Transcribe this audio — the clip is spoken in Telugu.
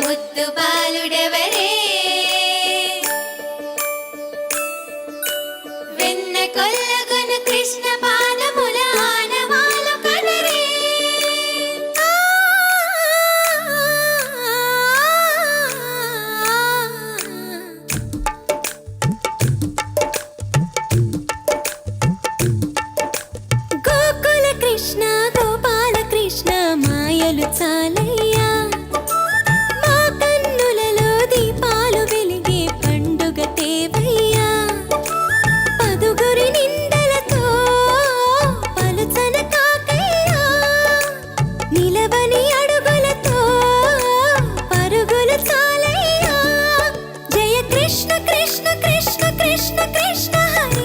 ముద్దు బాలుడెవరే వెన్న కొల్ల कृष्ण कृष्ण कृष्ण हरे